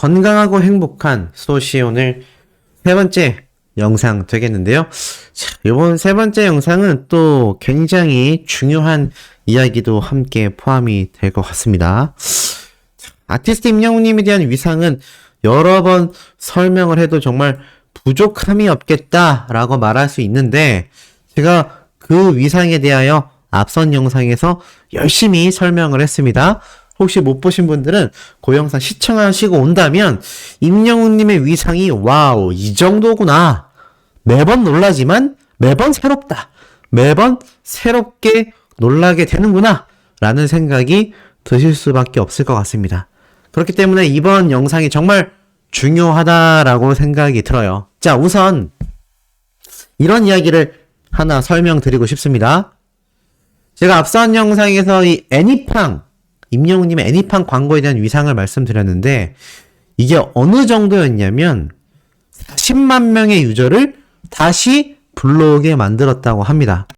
건강하고 행복한 소시 오늘 세 번째 영상 되겠는데요. 자, 이번 세 번째 영상은 또 굉장히 중요한 이야기도 함께 포함이 될 것 같습니다. 아티스트 임영웅님에 대한 위상은 여러 번 설명을 해도 정말 부족함이 없겠다라고 말할 수 있는데 제가 그 위상에 대하여 앞선 영상에서 열심히 설명을 했습니다. 혹시 못 보신 분들은 그 영상 시청하시고 온다면 임영웅님의 위상이 와우 이 정도구나 매번 놀라지만 매번 새롭다 매번 새롭게 놀라게 되는구나 라는 생각이 드실 수밖에 없을 것 같습니다. 그렇기 때문에 이번 영상이 정말 중요하다라고 생각이 들어요. 자, 우선 이런 이야기를 하나 설명드리고 싶습니다. 제가 앞선 영상에서 이 애니팡, 임영웅님의 애니팡 광고에 대한 위상을 말씀드렸는데, 이게 어느 정도였냐면, 40만 명의 유저를 다시 불러오게 만들었다고 합니다.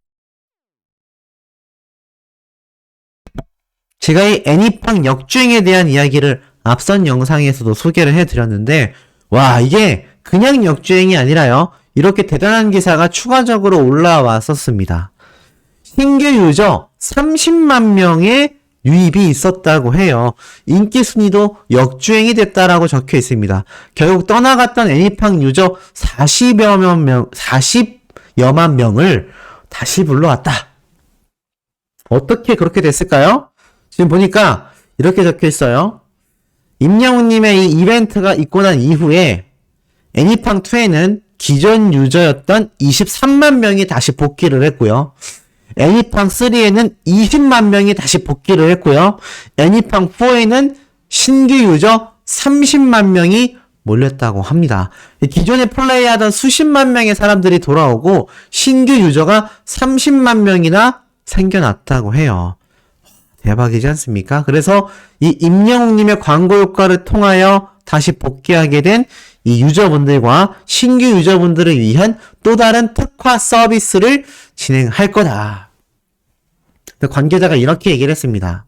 제가 이 애니팡 역주행에 대한 이야기를 앞선 영상에서도 소개를 해드렸는데, 와, 이게 그냥 역주행이 아니라요. 이렇게 대단한 기사가 추가적으로 올라왔었습니다. 신규 유저 30만 명의 유입이 있었다고 해요. 인기 순위도 역주행이 됐다라고 적혀 있습니다. 결국 떠나갔던 애니팡 유저 40여만 명, 40여만 명을 다시 불러왔다. 어떻게 그렇게 됐을까요? 지금 보니까 이렇게 적혀 있어요. 임영웅님의 이 이벤트가 있고 난 이후에 애니팡2에는 기존 유저였던 23만 명이 다시 복귀를 했고요. 애니팡 3에는 20만 명이 다시 복귀를 했고요. 애니팡 4에는 신규 유저 30만 명이 몰렸다고 합니다. 기존에 플레이하던 수십만 명의 사람들이 돌아오고 신규 유저가 30만 명이나 생겨났다고 해요. 대박이지 않습니까? 그래서 이 임영웅님의 광고 효과를 통하여 다시 복귀하게 된 이 유저분들과 신규 유저분들을 위한 또 다른 특화 서비스를 진행할 거다. 관계자가 이렇게 얘기를 했습니다.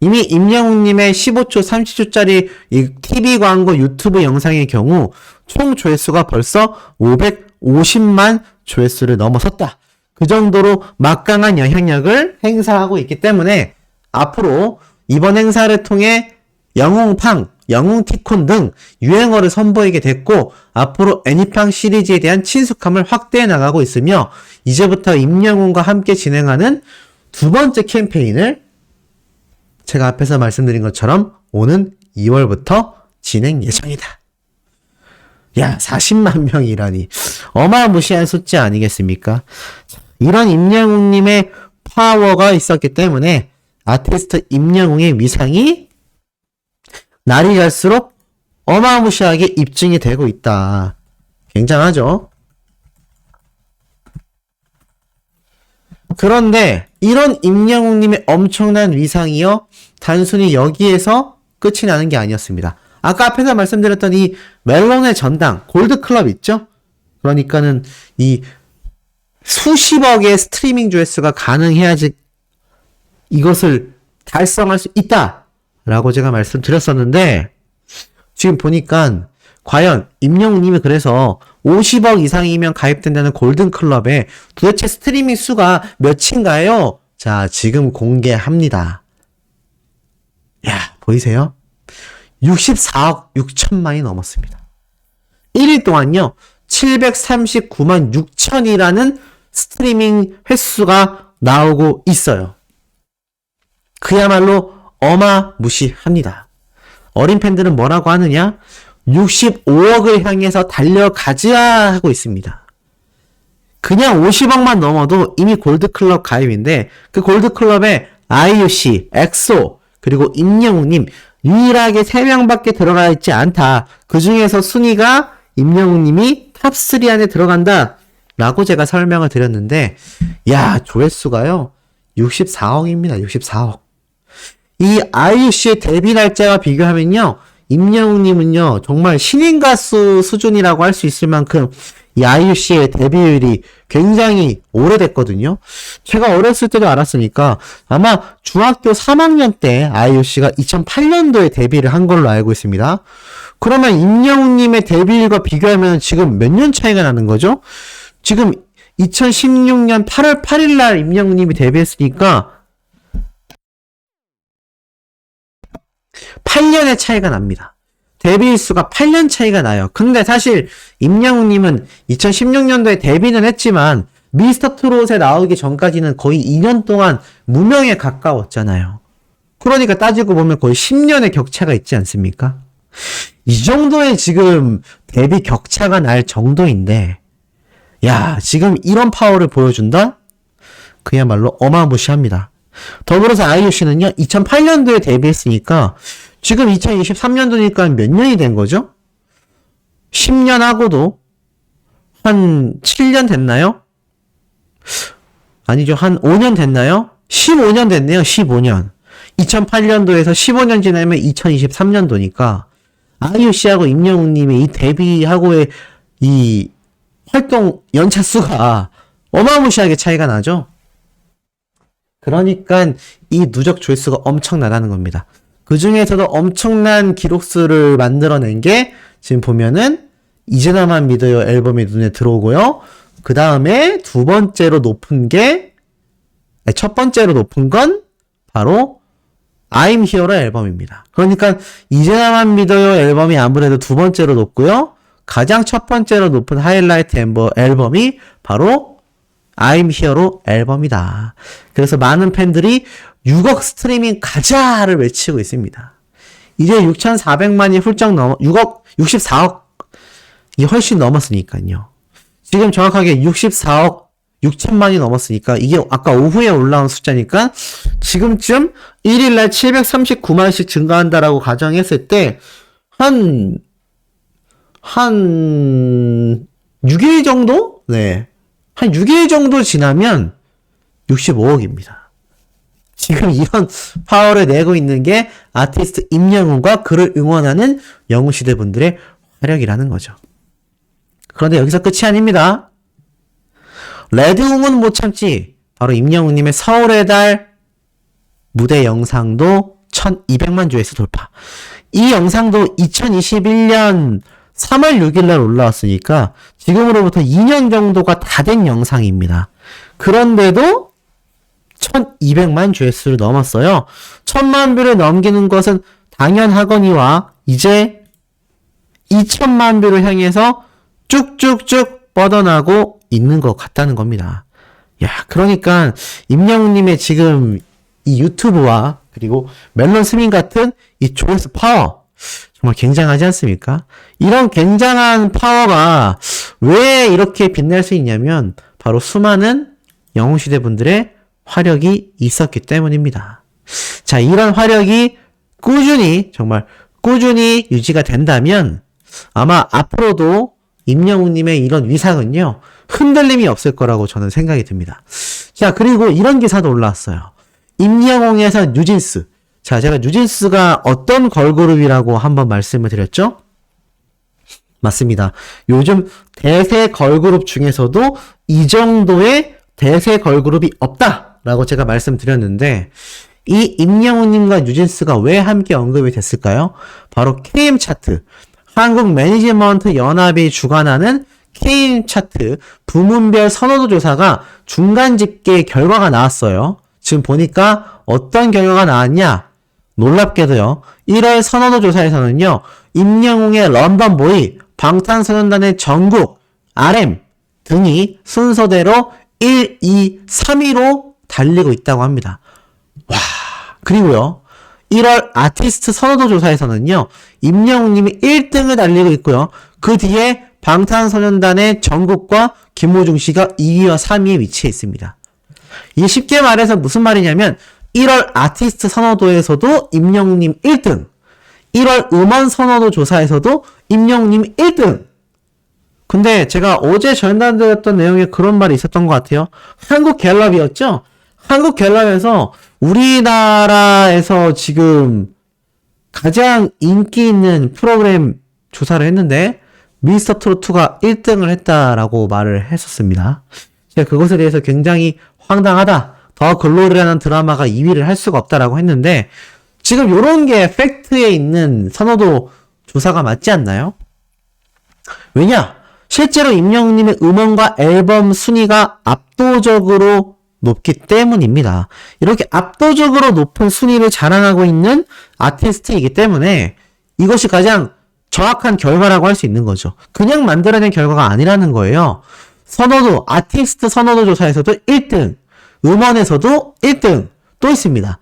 이미 임영웅님의 15초, 30초짜리 이 TV 광고 유튜브 영상의 경우 총 조회수가 벌써 550만 조회수를 넘어섰다. 그 정도로 막강한 영향력을 행사하고 있기 때문에 앞으로 이번 행사를 통해 영웅팡, 영웅 티콘 등 유행어를 선보이게 됐고 앞으로 애니팡 시리즈에 대한 친숙함을 확대해 나가고 있으며 이제부터 임영웅과 함께 진행하는 두 번째 캠페인을 제가 앞에서 말씀드린 것처럼 오는 2월부터 진행 예정이다. 야, 40만 명이라니. 어마무시한 숫자 아니겠습니까? 이런 임영웅님의 파워가 있었기 때문에 아티스트 임영웅의 위상이 날이 갈수록 어마무시하게 입증이 되고 있다. 굉장하죠? 그런데 이런 임영웅님의 엄청난 위상이요. 단순히 여기에서 끝이 나는 게 아니었습니다. 아까 앞에서 말씀드렸던 이 멜론의 전당, 골드클럽 있죠? 그러니까는 이 수십억의 스트리밍 조회수가 가능해야지 이것을 달성할 수 있다! 라고 제가 말씀드렸었는데, 지금 보니까, 과연 임영웅님이 그래서 50억 이상이면 가입된다는 골든클럽에 도대체 스트리밍 수가 몇인가요? 자, 지금 공개합니다. 야, 보이세요? 64억 6천만이 넘었습니다. 1일 동안요, 739만 6천이라는 스트리밍 횟수가 나오고 있어요. 그야말로 어마무시합니다. 어린 팬들은 뭐라고 하느냐? 65억을 향해서 달려가자 하고 있습니다. 그냥 50억만 넘어도 이미 골드클럽 가입인데 그 골드클럽에 IUC, 엑소, 그리고 임영웅님 유일하게 3명밖에 들어가 있지 않다. 그 중에서 순위가 임영웅님이 탑3 안에 들어간다. 라고 제가 설명을 드렸는데 야 조회수가요 64억입니다. 64억. 이 IUC의 데뷔 날짜와 비교하면요. 임영웅님은요, 정말 신인 가수 수준이라고 할 수 있을 만큼 이 씨의 데뷔율이 굉장히 오래됐거든요. 제가 어렸을 때도 알았으니까 아마 중학교 3학년 때 씨가 2008년도에 데뷔를 한 걸로 알고 있습니다. 그러면 임영웅님의 데뷔율과 비교하면 지금 몇 년 차이가 나는 거죠? 지금 2016년 8월 8일 날 임영웅님이 데뷔했으니까 8년의 차이가 납니다. 데뷔 일수가 8년 차이가 나요. 근데 사실 임영웅님은 2016년도에 데뷔는 했지만 미스터 트롯에 나오기 전까지는 거의 2년 동안 무명에 가까웠잖아요. 그러니까 따지고 보면 거의 10년의 격차가 있지 않습니까? 이 정도의 지금 데뷔 격차가 날 정도인데, 야, 지금 이런 파워를 보여준다? 그야말로 어마무시합니다. 더불어서 씨는요, 2008년도에 데뷔했으니까, 지금 2023년도니까 몇 년이 된 거죠? 10년 하고도 한 7년 됐나요? 아니죠. 한 5년 됐나요? 15년 됐네요. 15년. 2008년도에서 15년 지나면 2023년도니까 아이유 씨하고 임영웅 님의 이 데뷔하고의 이 활동 연차 수가 어마무시하게 차이가 나죠. 그러니까 이 누적 조회수가 엄청나다는 겁니다. 그 중에서도 엄청난 기록수를 만들어낸 게 지금 보면은 이제 나만 믿어요 앨범이 눈에 들어오고요. 그 다음에 두 번째로 높은 게, 첫 번째로 높은 건 바로 I'm Here로 앨범입니다. 그러니까 이제 나만 믿어요 앨범이 아무래도 두 번째로 높고요. 가장 첫 번째로 높은 하이라이트 앨범, 앨범이 바로 I'm Here로 앨범이다. 그래서 많은 팬들이 6억 스트리밍 가자를 외치고 있습니다. 이제 6,400만이 훌쩍 넘어, 6억, 64억, 이 훨씬 넘었으니까요. 지금 정확하게 64억 6천만이 넘었으니까 이게 아까 오후에 올라온 숫자니까 지금쯤 1일날 739만씩 증가한다라고 가정했을 때 한, 한 6일 정도? 네. 한 6일 정도 지나면 65억입니다. 지금 이런 파워를 내고 있는 게 아티스트 임영웅과 그를 응원하는 영웅시대 분들의 화력이라는 거죠. 그런데 여기서 끝이 아닙니다. 레드웅은 못 참지. 바로 임영웅님의 서울의 달 무대 영상도 1200만 조회수 돌파. 이 영상도 2021년 3월 6일 날 올라왔으니까 지금으로부터 2년 정도가 다 된 영상입니다. 그런데도 1200만 조회수를 넘었어요. 1000만 뷰를 넘기는 것은 당연하거니와 이제 2000만 뷰를 향해서 쭉쭉쭉 뻗어나고 있는 것 같다는 겁니다. 야, 그러니까 임영웅님의 지금 이 유튜브와 그리고 멜론 스밍 같은 이 조회수 파워 정말 굉장하지 않습니까? 이런 굉장한 파워가 왜 이렇게 빛날 수 있냐면 바로 수많은 영웅시대 분들의 화력이 있었기 때문입니다. 자, 이런 화력이 꾸준히, 정말 꾸준히 유지가 된다면 아마 앞으로도 임영웅님의 이런 위상은요, 흔들림이 없을 거라고 저는 생각이 듭니다. 자, 그리고 이런 기사도 올라왔어요. 임영웅에서 뉴진스. 자, 제가 뉴진스가 어떤 걸그룹이라고 한번 말씀을 드렸죠? 맞습니다. 요즘 대세 걸그룹 중에서도 이 정도의 대세 걸그룹이 없다라고 제가 말씀드렸는데, 이 임영웅님과 뉴진스가 왜 함께 언급이 됐을까요? 바로 KM 차트, 한국 매니지먼트 연합이 주관하는 KM 차트 부문별 선호도 조사가 중간 집계 결과가 나왔어요. 지금 보니까 어떤 결과가 나왔냐? 놀랍게도요. 1월 선호도 조사에서는요. 임영웅의 런던 보이, 방탄소년단의 전국, RM 등이 순서대로 1, 2, 3위로 달리고 있다고 합니다. 와, 그리고요. 1월 아티스트 선호도 조사에서는요, 임영웅님이 1등을 달리고 있고요. 그 뒤에 방탄소년단의 정국과 김호중 씨가 2위와 3위에 위치해 있습니다. 이게 쉽게 말해서 무슨 말이냐면, 1월 아티스트 선호도에서도 임영웅님 1등, 1월 음원 선호도 조사에서도 임영웅님 1등. 근데 제가 어제 전달드렸던 내용에 그런 말이 있었던 것 같아요. 한국 갤럽이었죠? 한국 갤럽에서 우리나라에서 지금 가장 인기 있는 프로그램 조사를 했는데 미스터 트롯2가 1등을 했다라고 말을 했었습니다. 제가 그것에 대해서 굉장히 황당하다. 더 글로리라는 드라마가 2위를 할 수가 없다라고 했는데 지금 요런 게 팩트에 있는 선호도 조사가 맞지 않나요? 왜냐? 실제로 임영웅님의 음원과 앨범 순위가 압도적으로 높기 때문입니다. 이렇게 압도적으로 높은 순위를 자랑하고 있는 아티스트이기 때문에 이것이 가장 정확한 결과라고 할 수 있는 거죠. 그냥 만들어낸 결과가 아니라는 거예요. 선호도, 아티스트 선호도 조사에서도 1등, 음원에서도 1등 또 있습니다.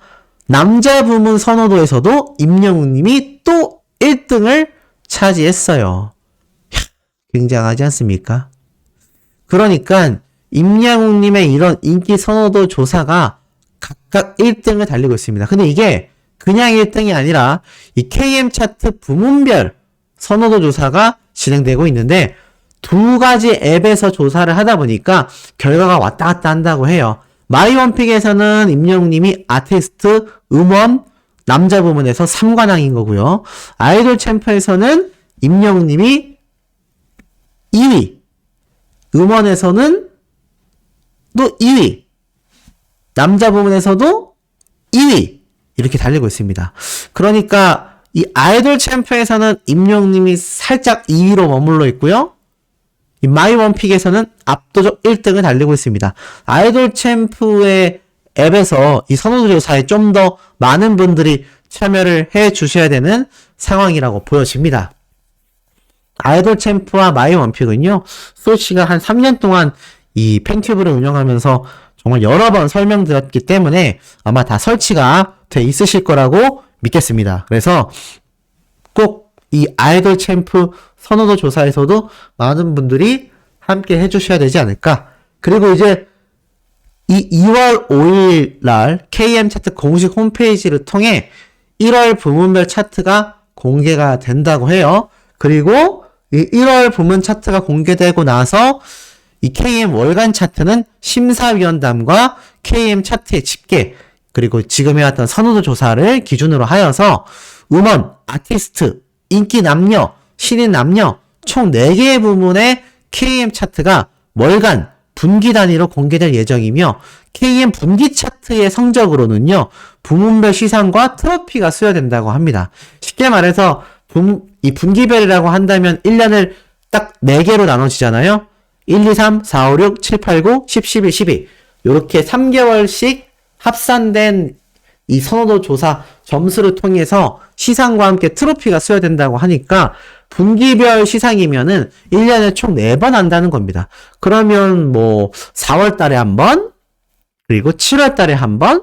남자 부문 선호도에서도 임영웅님이 또 1등을 차지했어요. 야, 굉장하지 않습니까? 그러니까 임양웅님의 이런 인기 선호도 조사가 각각 1등을 달리고 있습니다. 근데 이게 그냥 1등이 아니라 이 KM 차트 부문별 선호도 조사가 진행되고 있는데 두 가지 앱에서 조사를 하다 보니까 결과가 왔다 갔다 한다고 해요. 마이원픽에서는 임영웅님이 아티스트, 음원, 남자 부문에서 3관왕인 거고요. 아이돌 챔프에서는 임영웅님이 2위, 음원에서는 또 2위, 남자 부문에서도 2위 이렇게 달리고 있습니다. 그러니까 이 아이돌 챔프에서는 임영웅님이 살짝 2위로 머물러 있고요. 이 마이 원픽에서는 압도적 1등을 달리고 있습니다. 아이돌 챔프의 앱에서 이 선호도 조사에 좀 더 많은 분들이 참여를 해 주셔야 되는 상황이라고 보여집니다. 아이돌 챔프와 마이 원픽은요, 소씨가 한 3년 동안 이 팬튜브를 운영하면서 정말 여러 번 설명드렸기 때문에 아마 다 설치가 돼 있으실 거라고 믿겠습니다. 그래서 꼭 이 아이돌 챔프 선호도 조사에서도 많은 분들이 함께 해주셔야 되지 않을까. 그리고 이제 이 2월 5일 날 KM 차트 공식 홈페이지를 통해 1월 부문별 차트가 공개가 된다고 해요. 그리고 이 1월 부문 차트가 공개되고 나서 이 KM 월간 차트는 심사위원단과 KM 차트의 집계 그리고 지금 해왔던 선호도 조사를 기준으로 하여서 음원, 아티스트, 인기 남녀, 신인 남녀 총 4개의 부문의 KM 차트가 월간 분기 단위로 공개될 예정이며 KM 분기 차트의 성적으로는요 부문별 시상과 트로피가 수여된다고 합니다. 쉽게 말해서 분, 이 분기별이라고 한다면 1년을 딱 4개로 나눠지잖아요. 1, 2, 3, 4, 5, 6, 7, 8, 9, 10, 11, 12 이렇게 3개월씩 합산된 이 선호도 조사 점수를 통해서 시상과 함께 트로피가 수여된다고 하니까 분기별 시상이면은 1년에 총 4번 한다는 겁니다. 그러면 뭐 4월 달에 한 번, 그리고 7월 달에 한 번,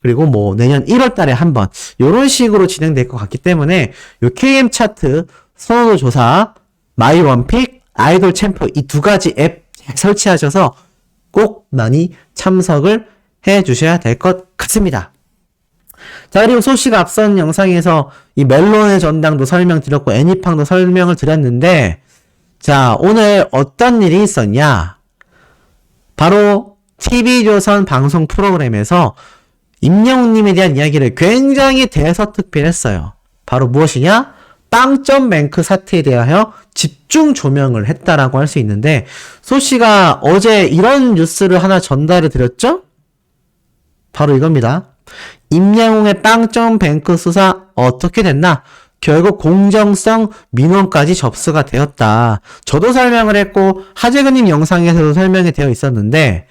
그리고 뭐 내년 1월 달에 한 번, 요런 식으로 진행될 것 같기 때문에 요 KM 차트 선호도 조사, 마이 원픽, 아이돌 챔프 이 두 가지 앱 설치하셔서 꼭 많이 참석을 해 주셔야 될 것 같습니다. 자, 그리고 소씨가 앞선 영상에서 이 멜론의 전당도 설명드렸고, 애니팡도 설명을 드렸는데, 자, 오늘 어떤 일이 있었냐? 바로 TV조선 방송 프로그램에서 임영웅님에 대한 이야기를 굉장히 대서특필했어요. 바로 무엇이냐? 빵점 뱅크 사태에 대하여 집중 조명을 했다라고 할 수 있는데, 소 씨가 어제 이런 뉴스를 하나 전달을 드렸죠? 바로 이겁니다. 임양웅의 빵점 뱅크 수사 어떻게 됐나? 결국 공정성 민원까지 접수가 되었다. 저도 설명을 했고 하재근님 영상에서도 설명이 되어 있었는데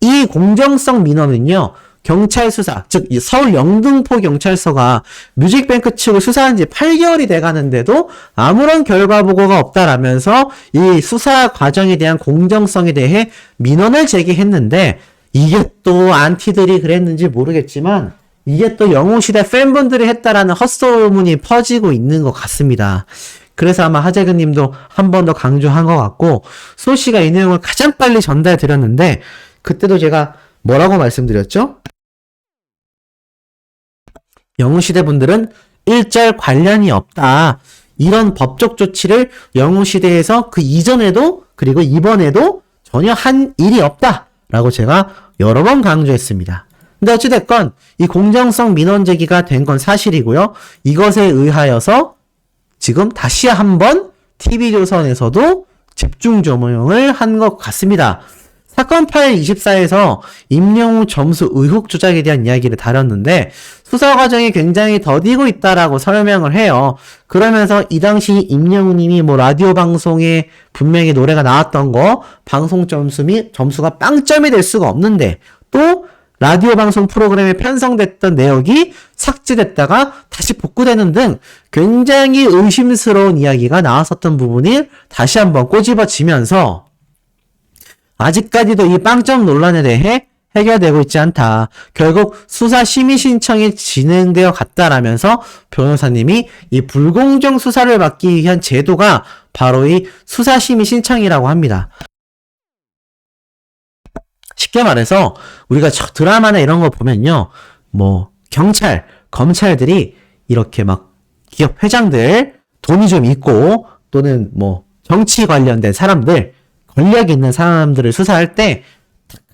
이 공정성 민원은요. 경찰 수사, 즉 서울 영등포 경찰서가 뮤직뱅크 측을 수사한 지 8개월이 돼 가는데도 아무런 결과 보고가 없다라면서 이 수사 과정에 대한 공정성에 대해 민원을 제기했는데 이게 또 안티들이 그랬는지 모르겠지만 이게 또 영웅시대 팬분들이 했다라는 헛소문이 퍼지고 있는 것 같습니다. 그래서 아마 하재근 님도 한 번 더 강조한 것 같고, 소씨가 이 내용을 가장 빨리 전달 드렸는데, 그때도 제가 뭐라고 말씀드렸죠? 영웅시대 분들은 일절 관련이 없다. 이런 법적 조치를 영웅시대에서 그 이전에도, 그리고 이번에도 전혀 한 일이 없다. 라고 제가 여러 번 강조했습니다. 근데 어찌됐건 이 공정성 민원 제기가 된 건 사실이고요. 이것에 의하여서 지금 다시 한번 TV조선에서도 집중 조명을 한 것 같습니다. 사건 파일 24에서 임영웅 점수 의혹 조작에 대한 이야기를 다뤘는데 수사 과정이 굉장히 더디고 있다라고 설명을 해요. 그러면서 이 당시 임영웅 님이 뭐 라디오 방송에 분명히 노래가 나왔던 거 방송 점수 및 점수가 빵점이 될 수가 없는데 또 라디오 방송 프로그램에 편성됐던 내역이 삭제됐다가 다시 복구되는 등 굉장히 의심스러운 이야기가 나왔었던 부분이 다시 한번 꼬집어지면서 아직까지도 이 빵점 논란에 대해 해결되고 있지 않다. 결국 수사 심의 신청이 진행되어 갔다라면서 변호사님이 이 불공정 수사를 막기 위한 제도가 바로 이 수사 심의 신청이라고 합니다. 쉽게 말해서 우리가 저 드라마나 이런 거 보면요. 뭐 경찰, 검찰들이 이렇게 막 기업 회장들 돈이 좀 있고 또는 뭐 정치 관련된 사람들 권력 있는 사람들을 수사할 때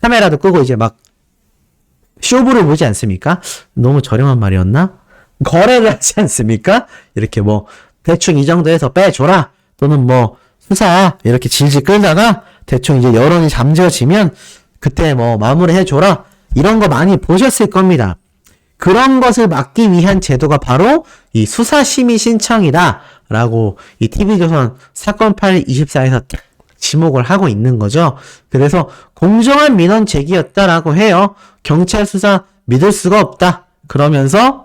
카메라도 끄고 이제 막 쇼부를 보지 않습니까? 너무 저렴한 말이었나? 거래를 하지 않습니까? 이렇게 뭐 대충 이 정도 해서 빼줘라 또는 뭐 수사 이렇게 질질 끌다가 대충 이제 여론이 잠재워지면 그때 뭐 마무리 해줘라 이런 거 많이 보셨을 겁니다. 그런 것을 막기 위한 제도가 바로 이 수사심의 신청이다 라고 이 TV조선 사건 파일 24에서 지목을 하고 있는 거죠. 그래서 공정한 민원 제기였다라고 해요. 경찰 수사 믿을 수가 없다. 그러면서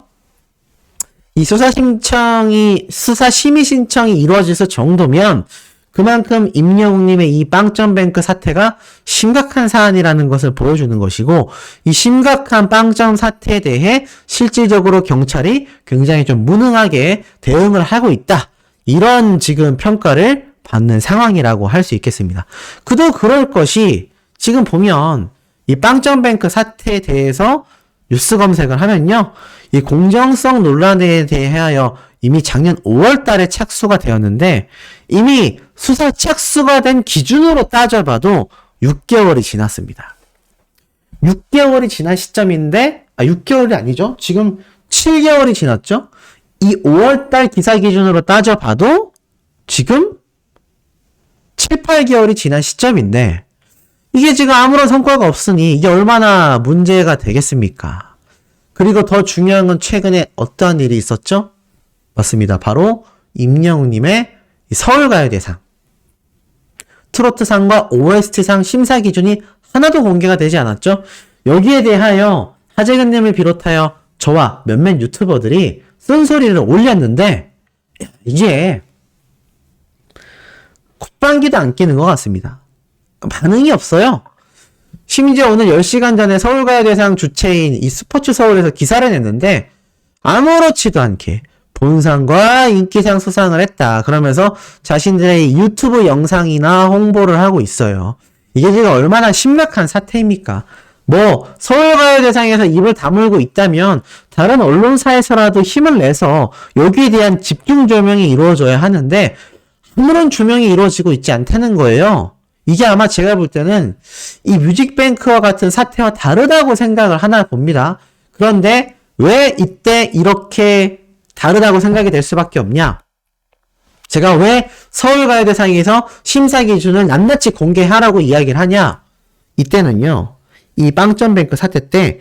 이 수사 신청이 수사 심의 신청이 이루어질 정도면 그만큼 임영웅님의 이 빵점뱅크 사태가 심각한 사안이라는 것을 보여주는 것이고 이 심각한 빵점 사태에 대해 실질적으로 경찰이 굉장히 좀 무능하게 대응을 하고 있다. 이런 지금 평가를 받는 상황이라고 할 수 있겠습니다. 그도 그럴 것이 지금 보면 이 빵점뱅크 사태에 대해서 뉴스 검색을 하면요. 이 공정성 논란에 대하여 이미 작년 5월 달에 착수가 되었는데 이미 수사 착수가 된 기준으로 따져봐도 6개월이 지났습니다. 6개월이 지난 시점인데 아 6개월이 아니죠. 지금 7개월이 지났죠. 이 5월 달 기사 기준으로 따져봐도 지금 7, 8개월이 지난 시점인데 이게 지금 아무런 성과가 없으니 이게 얼마나 문제가 되겠습니까? 그리고 더 중요한 건 최근에 어떠한 일이 있었죠? 맞습니다. 바로 임영웅님의 서울가요대상 트로트상과 OST상 심사 기준이 하나도 공개가 되지 않았죠? 여기에 대하여 하재근님을 비롯하여 저와 몇몇 유튜버들이 쓴소리를 올렸는데 이게 콧방귀도 안 끼는 것 같습니다. 반응이 없어요. 심지어 오늘 10시간 전에 서울가요대상 주체인 이 스포츠 서울에서 기사를 냈는데 아무렇지도 않게 본상과 인기상 수상을 했다. 그러면서 자신들의 유튜브 영상이나 홍보를 하고 있어요. 이게 지금 얼마나 심각한 사태입니까? 뭐 서울가요대상에서 입을 다물고 있다면 다른 언론사에서라도 힘을 내서 여기에 대한 집중 조명이 이루어져야 하는데 아무런 조명이 이루어지고 있지 않다는 거예요. 이게 아마 제가 볼 때는 이 뮤직뱅크와 같은 사태와 다르다고 생각을 하나 봅니다. 그런데 왜 이때 이렇게 다르다고 생각이 될 수밖에 없냐? 제가 왜 서울가요대상에서 심사 기준을 낱낱이 공개하라고 이야기를 하냐? 이때는요, 이 빵점뱅크 사태 때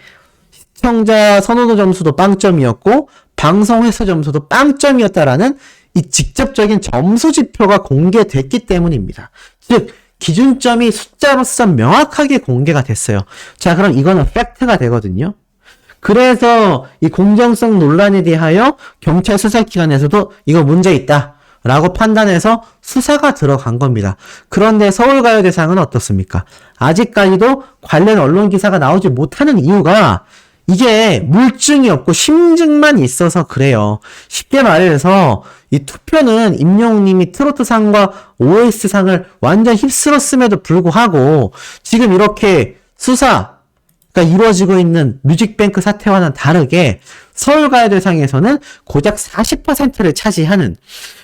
시청자 선호도 점수도 빵점이었고, 방송 회수 점수도 빵점이었다라는 이 직접적인 점수 지표가 공개됐기 때문입니다. 즉, 기준점이 숫자로서 명확하게 공개가 됐어요. 자, 그럼 이거는 팩트가 되거든요. 그래서 이 공정성 논란에 대하여 경찰 수사기관에서도 이거 문제 있다. 라고 판단해서 수사가 들어간 겁니다. 그런데 서울가요대상은 어떻습니까? 아직까지도 관련 언론 기사가 나오지 못하는 이유가 이게 물증이 없고 심증만 있어서 그래요. 쉽게 말해서 이 투표는 임영웅님이 트로트상과 OS상을 완전 휩쓸었음에도 불구하고 지금 이렇게 수사 그러니까 이루어지고 있는 뮤직뱅크 사태와는 다르게 서울가요대상에서는 고작 40%를 차지하는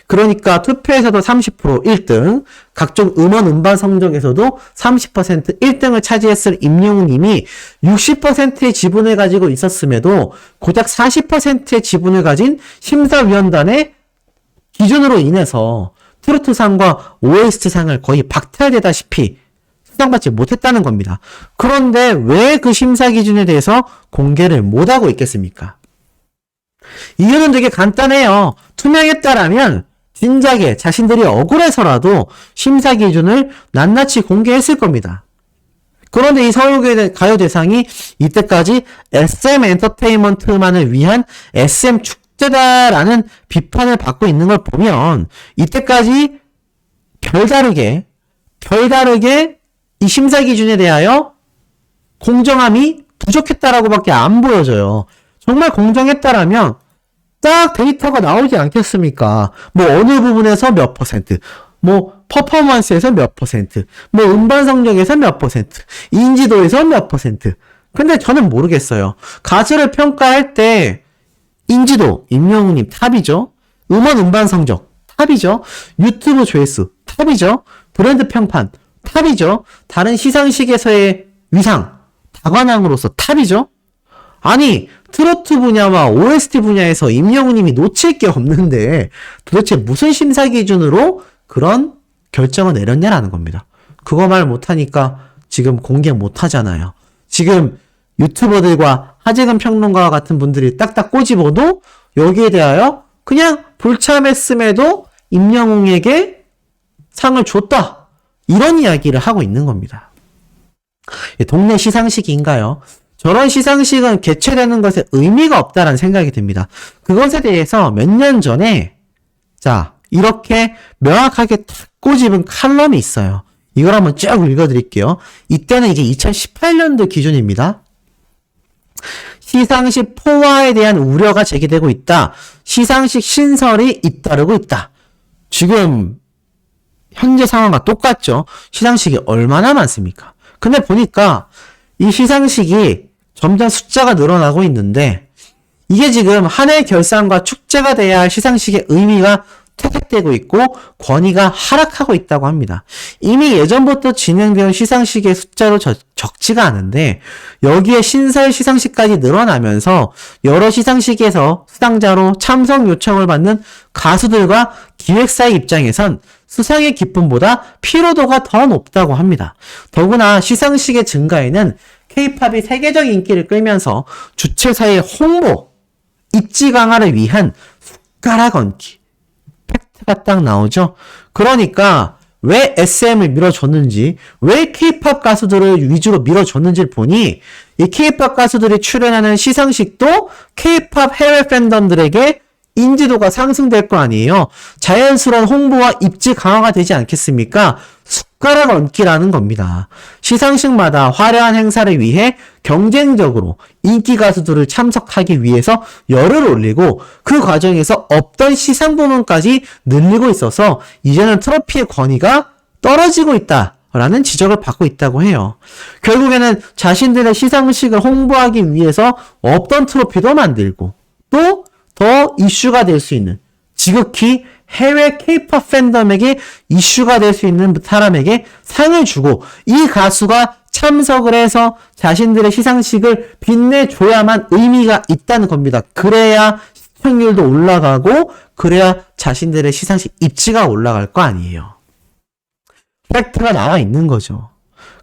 그러니까 투표에서도 30% 1등, 각종 음원 음반 성적에서도 30% 1등을 차지했을 임영웅님이 60%의 지분을 가지고 있었음에도 고작 40%의 지분을 가진 심사위원단의 기준으로 인해서 트로트상과 OST상을 거의 박탈되다시피 수상받지 못했다는 겁니다. 그런데 왜 그 심사 기준에 대해서 공개를 못하고 있겠습니까? 이유는 되게 간단해요. 투명했다라면 진작에 자신들이 억울해서라도 심사 기준을 낱낱이 공개했을 겁니다. 그런데 이 서울가요대상이 이때까지 SM 엔터테인먼트만을 위한 SM 축제다라는 비판을 받고 있는 걸 보면 이때까지 별다르게 별다르게 이 심사 기준에 대하여 공정함이 부족했다라고밖에 안 보여져요. 정말 공정했다라면 딱 데이터가 나오지 않겠습니까? 뭐 어느 부분에서 몇 퍼센트, 뭐 퍼포먼스에서 몇 퍼센트, 뭐 음반 성적에서 몇 퍼센트, 인지도에서 몇 퍼센트. 근데 저는 모르겠어요. 가수를 평가할 때 인지도 임영웅님 탑이죠. 음원 음반 성적 탑이죠. 유튜브 조회수 탑이죠. 브랜드 평판 탑이죠. 다른 시상식에서의 위상 다관왕으로서 탑이죠. 아니 트로트 분야와 OST 분야에서 임영웅님이 놓칠 게 없는데 도대체 무슨 심사 기준으로 그런 결정을 내렸냐라는 겁니다. 그거 말 못하니까 지금 공개 못하잖아요. 지금 유튜버들과 하재근 평론가와 같은 분들이 딱딱 꼬집어도 여기에 대하여 그냥 불참했음에도 임영웅에게 상을 줬다. 이런 이야기를 하고 있는 겁니다. 동네 시상식인가요? 저런 시상식은 개최되는 것에 의미가 없다라는 생각이 듭니다. 그것에 대해서 몇 년 전에 자 이렇게 명확하게 탁 꼬집은 칼럼이 있어요. 이걸 한번 쭉 읽어드릴게요. 이때는 이게 2018년도 기준입니다. 시상식 포화에 대한 우려가 제기되고 있다. 시상식 신설이 잇따르고 있다. 지금 현재 상황과 똑같죠. 시상식이 얼마나 많습니까? 근데 보니까 이 시상식이 점점 숫자가 늘어나고 있는데 이게 지금 한 해 결산과 축제가 돼야 할 시상식의 의미가 퇴색되고 있고 권위가 하락하고 있다고 합니다. 이미 예전부터 진행되어 시상식의 숫자로 저, 적지가 않은데 여기에 신설 시상식까지 늘어나면서 여러 시상식에서 수상자로 참석 요청을 받는 가수들과 기획사의 입장에선 수상의 기쁨보다 피로도가 더 높다고 합니다. 더구나 시상식의 증가에는 K-팝이 세계적 인기를 끌면서 주최사의 홍보, 입지 강화를 위한 숟가락 얹기, 팩트가 딱 나오죠? 그러니까 왜 SM을 밀어줬는지, 왜 K-팝 가수들을 위주로 밀어줬는지를 보니 이 K-팝 가수들이 출연하는 시상식도 K-팝 해외 팬덤들에게 인지도가 상승될 거 아니에요. 자연스러운 홍보와 입지 강화가 되지 않겠습니까? 얹기라는 겁니다. 시상식마다 화려한 행사를 위해 경쟁적으로 인기 가수들을 참석하기 위해서 열을 올리고 그 과정에서 없던 시상 부문까지 늘리고 있어서 이제는 트로피의 권위가 떨어지고 있다. 라는 지적을 받고 있다고 해요. 결국에는 자신들의 시상식을 홍보하기 위해서 없던 트로피도 만들고 또 더 이슈가 될 수 있는 지극히 해외 케이팝 팬덤에게 이슈가 될 수 있는 사람에게 상을 주고 이 가수가 참석을 해서 자신들의 시상식을 빛내줘야만 의미가 있다는 겁니다. 그래야 시청률도 올라가고 그래야 자신들의 시상식 입지가 올라갈 거 아니에요. 팩트가 나와 있는 거죠.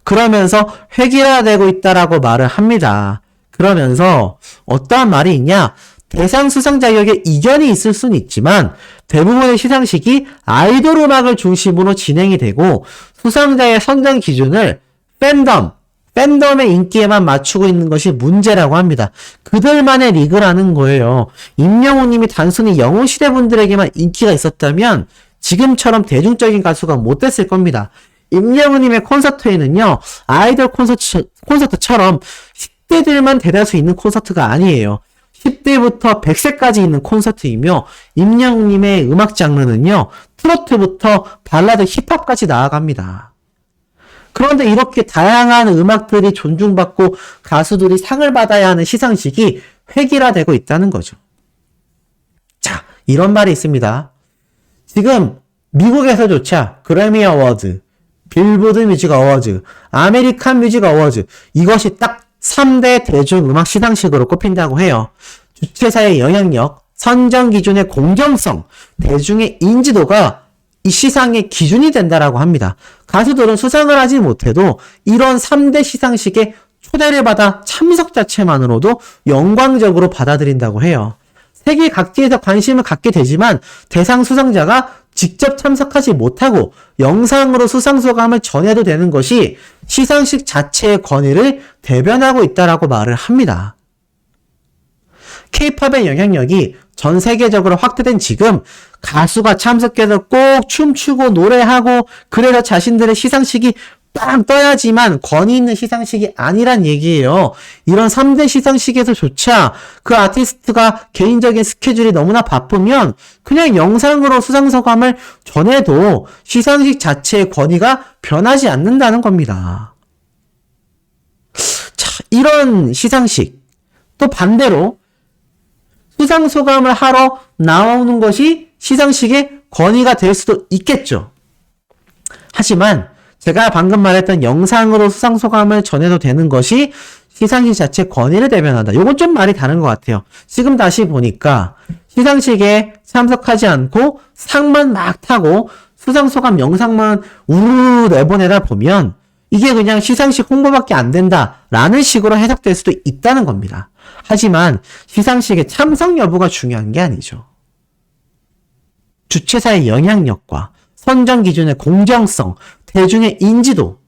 그러면서 획일화되고 있다라고 말을 합니다. 그러면서 어떠한 말이 있냐? 대상 수상 자격에 이견이 있을 수는 있지만 대부분의 시상식이 아이돌 음악을 중심으로 진행이 되고 수상자의 선정 기준을 팬덤, 팬덤의 인기에만 맞추고 있는 것이 문제라고 합니다. 그들만의 리그라는 거예요. 임영웅 님이 단순히 영웅 시대 분들에게만 인기가 있었다면 지금처럼 대중적인 가수가 못 됐을 겁니다. 임영웅 님의 콘서트에는요, 아이돌 콘서트, 콘서트처럼 10대들만 대다수 있는 콘서트가 아니에요. 10대부터 100세까지 있는 콘서트이며 임영웅님의 음악 장르는요 트로트부터 발라드 힙합까지 나아갑니다. 그런데 이렇게 다양한 음악들이 존중받고 가수들이 상을 받아야 하는 시상식이 획일화되고 있다는 거죠. 자, 이런 말이 있습니다. 지금 미국에서조차 그래미 어워즈, 빌보드 뮤직 어워즈, 아메리칸 뮤직 어워즈 이것이 딱 3대 대중음악 시상식으로 꼽힌다고 해요. 주최사의 영향력, 선정 기준의 공정성, 대중의 인지도가 이 시상의 기준이 된다라고 합니다. 가수들은 수상을 하지 못해도 이런 3대 시상식에 초대를 받아 참석 자체만으로도 영광적으로 받아들인다고 해요. 세계 각지에서 관심을 갖게 되지만 대상 수상자가 직접 참석하지 못하고 영상으로 수상 소감을 전해도 되는 것이 시상식 자체의 권위를 대변하고 있다라고 말을 합니다. K-팝의 영향력이 전 세계적으로 확대된 지금 가수가 참석해서 꼭 춤추고 노래하고 그래서 자신들의 시상식이 빵 떠야지만 권위 있는 시상식이 아니란 얘기예요. 이런 3대 시상식에서조차 그 아티스트가 개인적인 스케줄이 너무나 바쁘면 그냥 영상으로 수상소감을 전해도 시상식 자체의 권위가 변하지 않는다는 겁니다. 자, 이런 시상식. 또 반대로 수상소감을 하러 나오는 것이 시상식의 권위가 될 수도 있겠죠. 하지만 제가 방금 말했던 영상으로 수상 소감을 전해도 되는 것이 시상식 자체 권위를 대변한다. 요건 좀 말이 다른 것 같아요. 지금 다시 보니까 시상식에 참석하지 않고 상만 막 타고 수상 소감 영상만 우르르 내보내다 보면 이게 그냥 시상식 홍보밖에 안 된다라는 식으로 해석될 수도 있다는 겁니다. 하지만 시상식의 참석 여부가 중요한 게 아니죠. 주최사의 영향력과 선정 기준의 공정성, 대중의 인지도,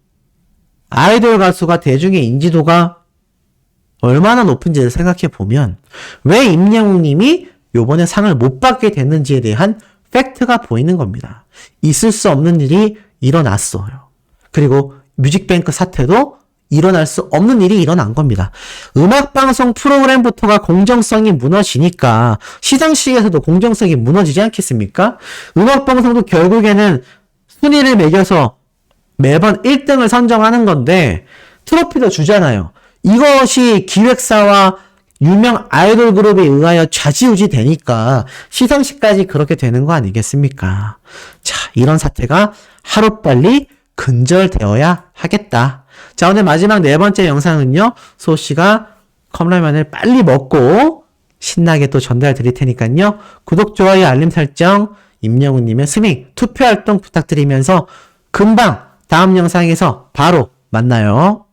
아이돌 가수가 대중의 인지도가 얼마나 높은지를 생각해 보면 왜 임영웅 님이 요번에 상을 못 받게 됐는지에 대한 팩트가 보이는 겁니다. 있을 수 없는 일이 일어났어요. 그리고 뮤직뱅크 사태도 일어날 수 없는 일이 일어난 겁니다. 음악방송 프로그램부터가 공정성이 무너지니까 시상식에서도 공정성이 무너지지 않겠습니까? 음악방송도 결국에는 순위를 매겨서 매번 1등을 선정하는 건데 트로피도 주잖아요. 이것이 기획사와 유명 아이돌 그룹에 의하여 좌지우지 되니까 시상식까지 그렇게 되는 거 아니겠습니까? 자, 이런 사태가 하루빨리 근절되어야 하겠다. 자, 오늘 마지막 네 번째 영상은요, 소 씨가 컵라면을 빨리 먹고 신나게 또 전달 드릴 테니까요. 구독, 좋아요, 알림 설정, 임영웅님의 스밍, 투표 활동 부탁드리면서 금방 다음 영상에서 바로 만나요.